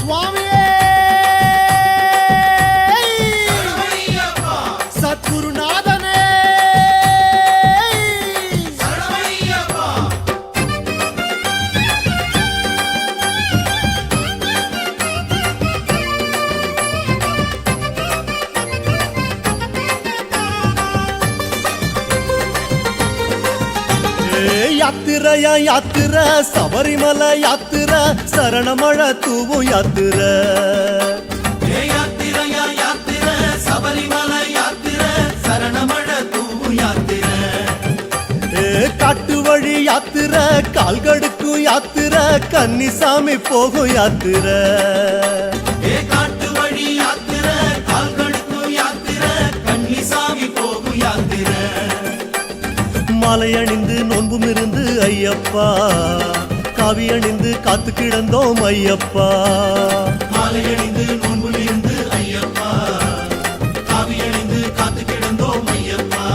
சுவாமியே யாத்திரைய யாத்திர. சபரிமல யாத்திர. சரணமழ தூவும் யாத்திர. காட்டு வழி யாத்திர. கால்கடுக்கும் யாத்திர. கன்னிசாமி போகும் யாத்திர. காட்டு வழி யாத்திர. கால்கடுக்கும் யாத்திர. கன்னிசாமி போகும் யாத்திர. மாலை அணிந்து நோன்பும் இருந்து ஐயப்பா. காவி அணிந்து காத்து கிடந்தோம் ஐயப்பா. மாலை அணிந்து நோன்பு இருந்து ஐயப்பா. காவி அணிந்து காத்து கிடந்தோம் ஐயப்பா.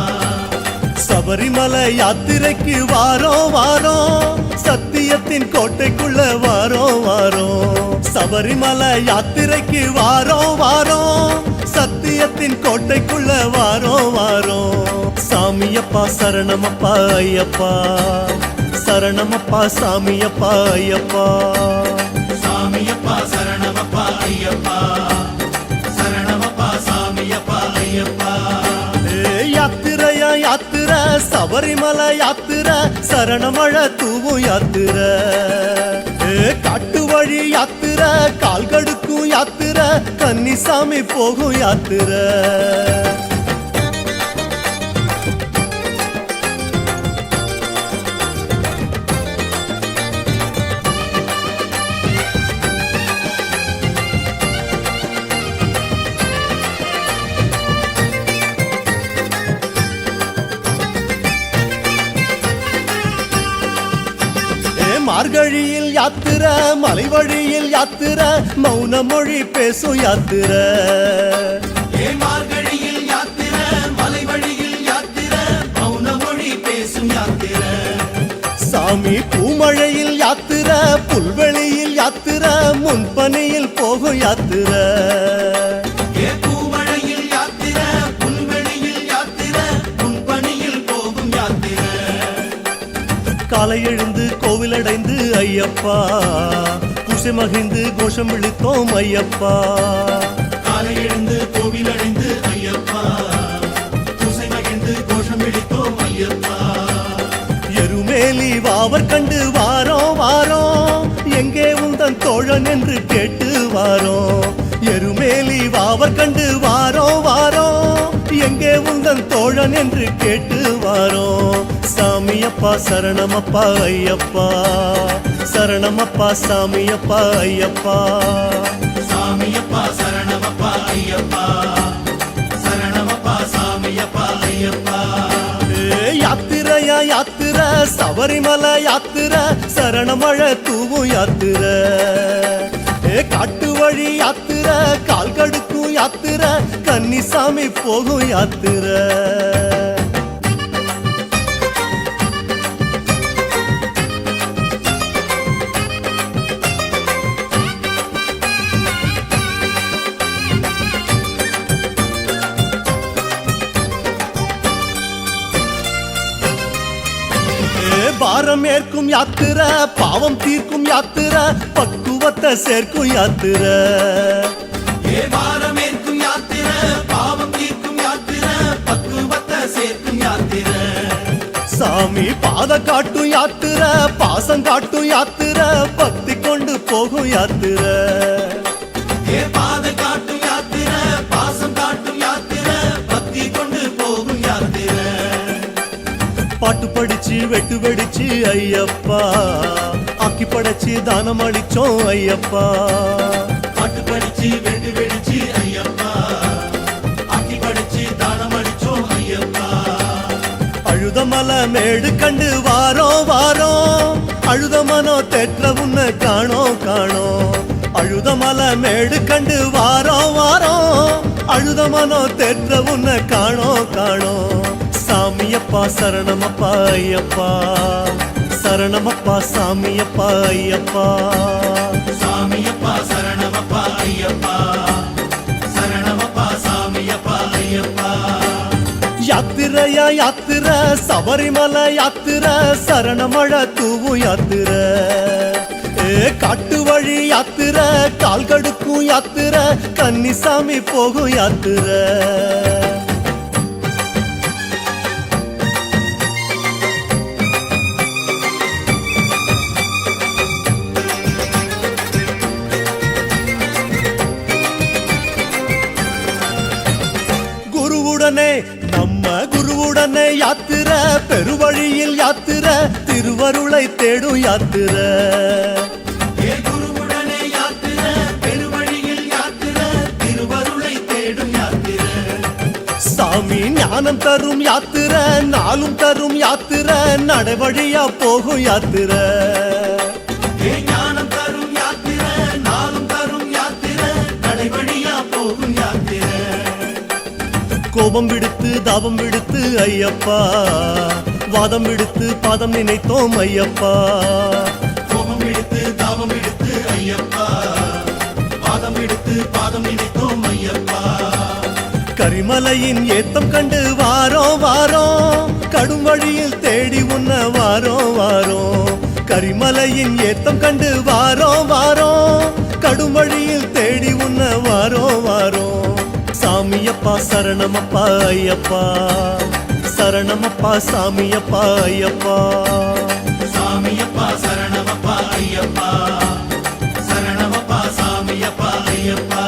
சபரிமலை யாத்திரைக்கு வாரோம் வாரோம். சத்தியத்தின் கோட்டைக்குள்ள வாரோம் வாரோம். சபரிமலை யாத்திரைக்கு வாரோம் வாரோம். சத்தியத்தின் கோட்டைக்குள்ள வாரோம் வாரோம். சாமியப்பா சரணமப்பா ஐயப்பா. சரணமப்பா சாமியப்பா ஐயப்பா. சாமியப்பா சரணமப்பா ஐயப்பா. சரணமப்பா சாமியப்பா ஐயப்பா. ஏ யாத்திரையா யாத்திர சபரிமல யாத்திர சரணமழ தூவும் யாத்திர. ஏ காட்டு வழி யாத்திர கால்கடுக்கும் யாத்திர கன்னிசாமி போகும் யாத்திர. மார்கழியில் யாத்திர மலை வழியில் யாத்திர மௌன மொழி பேசும் யாத்திர. மார்கழியில் யாத்திர மலை வழியில் யாத்திர மௌன மொழி பேசும் யாத்திர. சாமி பூமழையில் யாத்திர புல்வெளியில் யாத்திர முன்பனியில் போகும் யாத்திர. காலை எழுந்து கோவிலடைந்து ஐயப்பா. குசை மகிழ்ந்து கோஷம் விழித்தோம் ஐயப்பா. காலை எழுந்து கோவில் அடைந்து ஐயப்பா. குசை மகிழ்ந்து கோஷம் பிடித்தோம் ஐயப்பா. எருமேலி வாவர் கண்டு வாரோம் வாரோம் எங்கே உந்தன் தோழன் என்று கேட்டு வாரோம் எருமேலி வாவர் கண்டு வாரோம் வாரோம் எங்கே உந்தன் தோழன் என்று கேட்டு சாமியப்பா சரணமப்பா ஐயப்பா. சரணமப்பா சாமியப்பா ஐயப்பா. சாமியப்பா சரணமப்பா ஐயப்பா. சரணமப்பா சாமியப்பா ஐயப்பா. யாத்திரையா யாத்திர. சபரிமல யாத்திர. சரணமழ தூவும் யாத்திர. ஏ காட்டு வழி யாத்திர. கால்கடுக்கும் யாத்திர. கன்னிசாமி போகும் யாத்திர. பாரம் ஏற்கும் யாத்திர பாவம் தீர்க்கும் யாத்திர பக்குவத்தை சேர்க்கும் யாத்திர. ஏ வாரமேற்கும் யாத்திர பாவம் தீர்க்கும் யாத்திர பக்குவத்தை சேர்க்கும் யாத்திர. சாமி பாத காட்டும் யாத்திர பாசம் காட்டும் யாத்திர பக்தி கொண்டு போகும் யாத்திர. பாட்டு வெட்டு வெடிச்சு ஐயப்பா. ஆக்கி படைச்சு தானம் அளிச்சோம் ஐயப்பா. பாட்டு படிச்சு வெட்டு வெடிச்சு ஐயப்பா. ஆக்கி படிச்சு தானம் அடிச்சோம் ஐயப்பா. அழுதமல மேடு கண்டு வாரோ வாரோ அழுத மனோ தெற்ற உன்னை காணோ காணோம். அழுதமல மேடு கண்டு வாரோ வாரோ அழுத மனோ தெற்ற உன்னை காணோ காணோ ஐயப்பா சரணமப்பா ஐயப்பா. சரணமப்பா சாமியப்பா ஐயப்பா. சாமியப்பா சரணமப்பா ஐயப்பா. சரணமப்பா சாமியப்பா ஐயப்பா. யாத்திரையா யாத்திர சபரிமலை யாத்திர சரணமழ தூவும் யாத்திர. காட்டு வழி யாத்திர கால் கடுக்கும் யாத்திர கன்னிசாமி போகும் யாத்திரை. குருவுடனே யாத்திர பெருவழியில் யாத்திர திருவருளை தேடும் யாத்திர. சாமி ஞானம் தரும் யாத்திர நாளும் தரும் யாத்திர நடைவழியா போகும் யாத்திர. கோபம் விடுத்து தாபம் விடுத்து ஐயப்பா. வாதம் விடுத்து பாதம் நினைத்தோம் ஐயப்பா. கோபம் எடுத்து தாபம் எடுத்து ஐயப்பா. பாதம் எடுத்து பாதம் நினைத்தோம் ஐயப்பா. கரிமலையின் ஏத்தம் கண்டு வாரோ வாரோ கடும் வழியில் தேடி உன்ன வாரோ வாரோ கரிமலையின் ஏத்தம் கண்டு வாரோ வாரோ கடும் வழியில் சரணமப்பா ஐயப்பா. சரணமப்பா சாமியப்பா ஐயப்பா. சாமியப்பா சரணமப்பா ஐயப்பா. சரணமப்பா சாமியப்பா ஐயப்பா.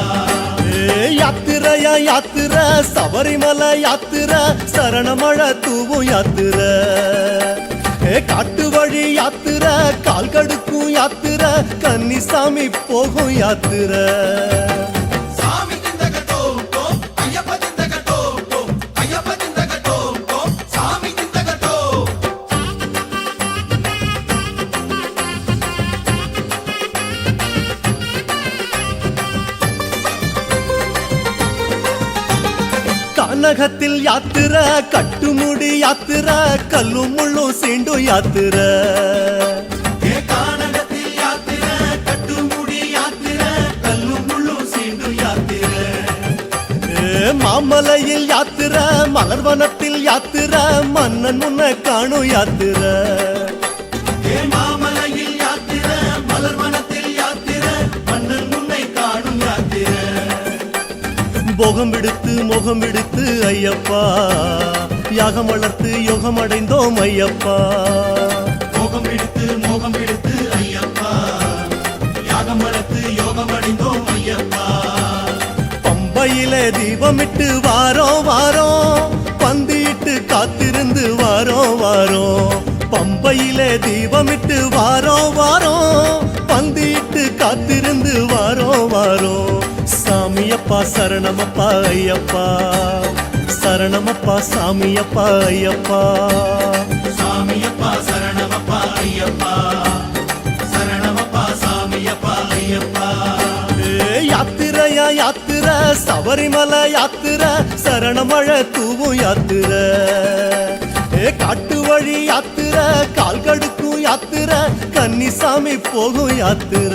ஏ யாத்திரையா யாத்திர சபரிமலை யாத்திர சரணமழ தூவும் யாத்திர. ஏ காட்டு வழி யாத்திர கால் கடுக்கும் யாத்திர கன்னிசாமி போகும் யாத்திர. யாத்திர கட்டுமுடி யாத்திர கல்லும் முள்ளும் சீண்டும் யாத்திர. மாமலையில் யாத்திர மலர்வனத்தில் யாத்திர மன்னன் முன்ன காணும் யாத்திர. போகம் விடுத்து முகம் விடுத்து ஐயப்பா. யாகம் வளர்த்து யோகம் அடைந்தோம் ஐயப்பா. மோகம் எடுத்து மோகம் எடுத்து ஐயப்பா. யாகம் வளர்த்து யோகம் அடைந்தோம் ஐயப்பா. பம்பையிலே தீபமிட்டு வாரோ வாரோ பந்தியிட்டு காத்திருந்து வாரோ வாரோ பம்பையிலே தீபமிட்டு வாரோ வாரோ சாமியப்பா சரணமப்பா ஐயப்பா. சரணமப்பா சாமியப்பா ஐயப்பா. சாமியப்பா சரணமப்பா ஐயப்பா. சரணமப்பா சாமியப்பா ஐயப்பா. யாத்திரையா யாத்திர சபரிமலை யாத்திர. சரணமழ தூவும் யாத்திர. ஏ காட்டு வழி யாத்திர. கால் கடுக்கும் யாத்திர. கன்னிசாமி போகும் யாத்திர.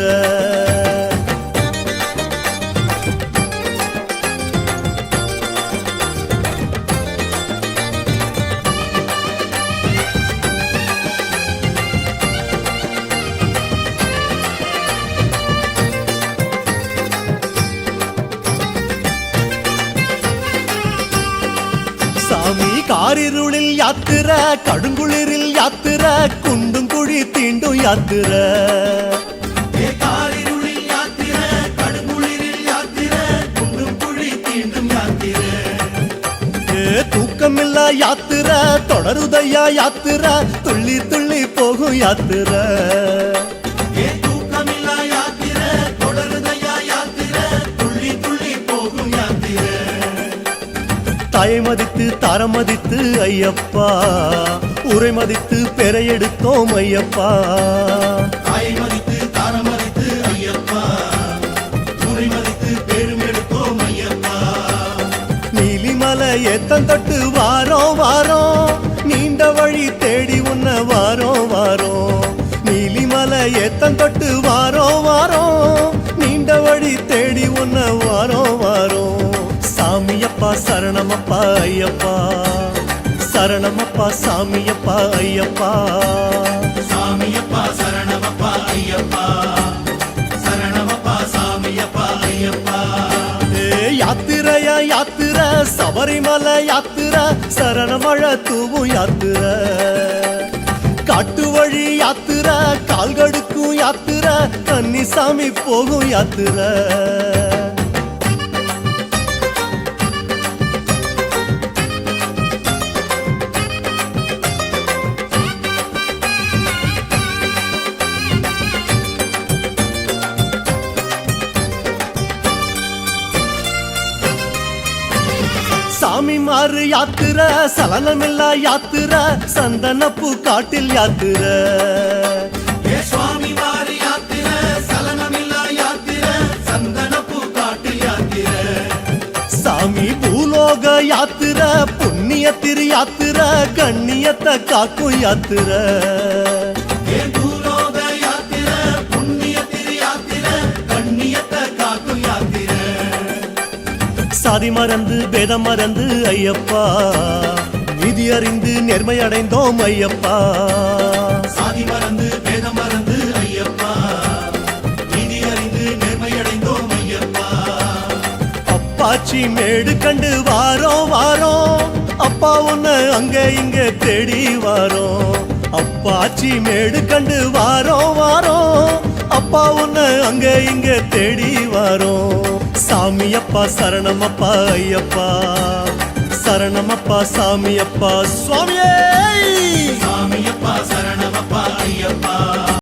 காரிருளில் யாத்திர கடுங்குளிரில் யாத்திர குண்டும் குழி தீண்டும் யாத்திர. தூக்கமில்லா யாத்திர தொடருதையா யாத்திர துள்ளி துள்ளி போகும் யாத்திர. ஏ தூக்கமில்லா யாத்திர தொடருதையா யாத்திர துள்ளி துள்ளி போகும் யாத்திர தாயை மதித்து தாரம் மதித்து ஐயப்பா. உரை மதித்து பெறை எடுத்தோம் ஐயப்பா. தாயை மதித்து தாரம் மதித்து ஐயப்பா வாரோ வாரோ நீண்ட வழி தேடி உன்ன வாரோ வாரோ நீலிமலை ஏத்தம் தொட்டு வாரோ வாரோ நீண்ட வழி தேடி உன்ன வாரோ சரணமப்பா ஐயப்பா. சரணமப்பா சாமியப்பா ஐயப்பா. சாமியப்பா சரணமப்பா ஐயப்பா. சரணமப்பா சாமியப்பா ஐயப்பா. ஏ யாத்திரையா யாத்திர. சபரிமலை யாத்திர. சரணமழ தூவும் யாத்திர. காட்டு வழி யாத்திர. கால்கடுக்கும் யாத்திர. கன்னிசாமி போகும் யாத்திர. மாறு யாத்திர சலனமில்லா யாத்திர சந்தனப்பூ காட்டில் யாத்திர ஏ சுவாமி வாரி யாத்திர சலனமில்லா யாத்திர சந்தனப்பூ காட்டு யாத்திர சாமி பூலோக யாத்திர புண்ணிய திரு யாத்திர கண்ணியத்தை காக்கும் யாத்திர சாதி மறந்து பேதம் மறந்து ஐயப்பா. விதி அறிந்து நேர்மை அடைந்தோம் ஐயப்பா. சாதி மறந்து பேதம் மறந்து ஐயப்பா. நீதி அறிந்து நேர்மையடைந்தோம் ஐயப்பா. அப்பாச்சி மேடு கண்டு வாரோம் வாரோம். அப்பா உன்னை அங்க இங்க தேடி வாரோம். அப்பாச்சி மேடு கண்டு வாரோம் வாரோம். அப்பா உன்னை அங்க இங்க தேடி வாரோம். சாமியப்பா சரணமப்பா ஐயப்பா. சரணமப்பா சாமியப்பா சுவாமியே. சாமியப்பா சரணமப்பா ஐயப்பா.